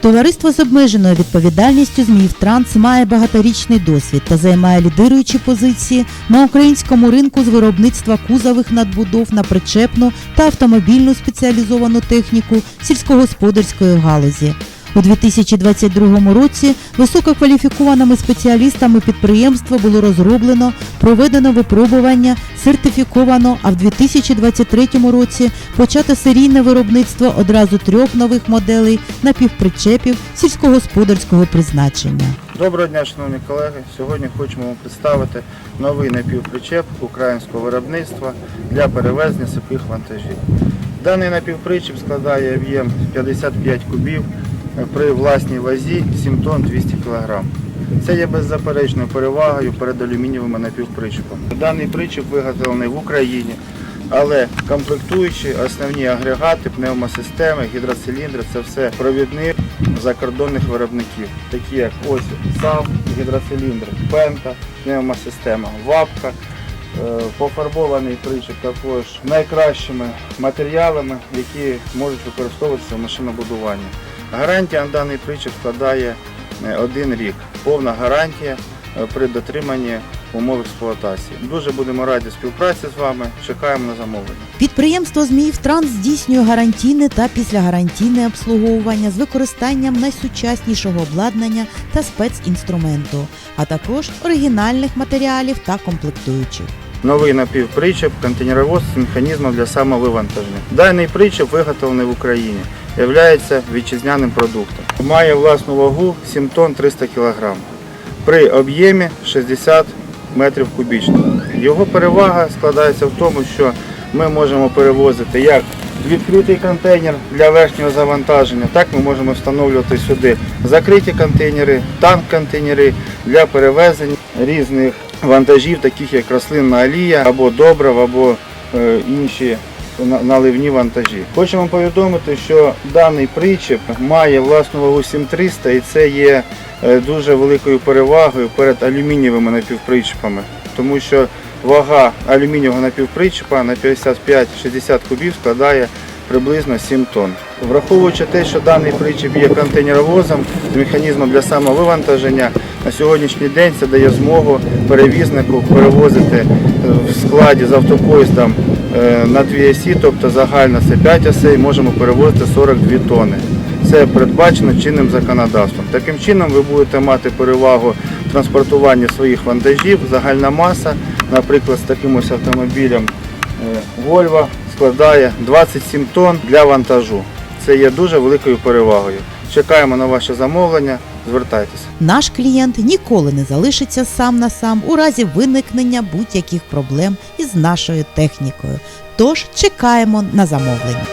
Товариство з обмеженою відповідальністю ЗМІВ Транс має багаторічний досвід та займає лідируючі позиції на українському ринку з виробництва кузових надбудов на причепну та автомобільну спеціалізовану техніку сільськогосподарської галузі. У 2022 році висококваліфікованими спеціалістами підприємства було розроблено, проведено випробування, сертифіковано, а в 2023 році почато серійне виробництво одразу трьох нових моделей напівпричепів сільськогосподарського призначення. Доброго дня, шановні колеги. Сьогодні хочемо вам представити новий напівпричеп українського виробництва для перевезення сухих вантажів. Даний напівпричеп складає об'єм 55 кубів при власній вазі 7 тонн 200 кг. Це є беззаперечною перевагою перед алюмінієвими напівпричепами. Даний причеп виготовлений в Україні, але комплектуючі, основні агрегати, пневмосистеми, гідроциліндри це все провідні закордонних виробників, такі як ось САВ, гідроциліндр, Пента, пневмосистема, ВАПКА. Е, Пофарбований причеп також найкращими матеріалами, які можуть використовуватися в машинобудуванні. Гарантія на даний причеп складає е, один рік. Повна гарантія е, при дотриманні умов експлуатації. Дуже будемо раді співпраці з вами. Чекаємо на замовлення. Підприємство Зміїв Транс здійснює гарантійне та післягарантійне обслуговування з використанням найсучаснішого обладнання та спецінструменту, а також оригінальних матеріалів та комплектуючих. Новий напівпричеп, контейнеровоз з механізмом для самовивантаження. Даний причеп виготовлений в Україні, є вітчизняним продуктом. Має власну вагу 7 тонн 300 кг при об'ємі 60 метрів кубічних. Його перевага складається в тому, що ми можемо перевозити як відкритий контейнер для верхнього завантаження, так ми можемо встановлювати сюди закриті контейнери, танк-контейнери для перевезення різних вантажів, таких як рослинна олія або добрив, або е, інші наливні вантажі. Хочемо повідомити, що даний причеп має власну вагу 7300 і це є е, дуже великою перевагою перед алюмінієвими напівпричепами, тому що вага алюмінієвого напівпричепа на 55-60 кубів складає приблизно 7 тонн. Враховуючи те, що даний причеп є контейнеровозом з механізмом для самовивантаження, на сьогоднішній день це дає змогу перевізнику перевозити е, в складі з автопоїздом на дві осі, тобто загально це 5 осей, можемо перевозити 42 тонни. Це передбачено чинним законодавством. Таким чином ви будете мати перевагу в транспортуванні своїх вантажів. Загальна маса, наприклад, з таким ось автомобілем е, Volvo складає 27 тонн для вантажу. Це є дуже великою перевагою. Чекаємо на ваше замовлення. Звертайтеся. Наш клієнт ніколи не залишиться сам на сам у разі виникнення будь-яких проблем із нашою технікою. Тож чекаємо на замовлення.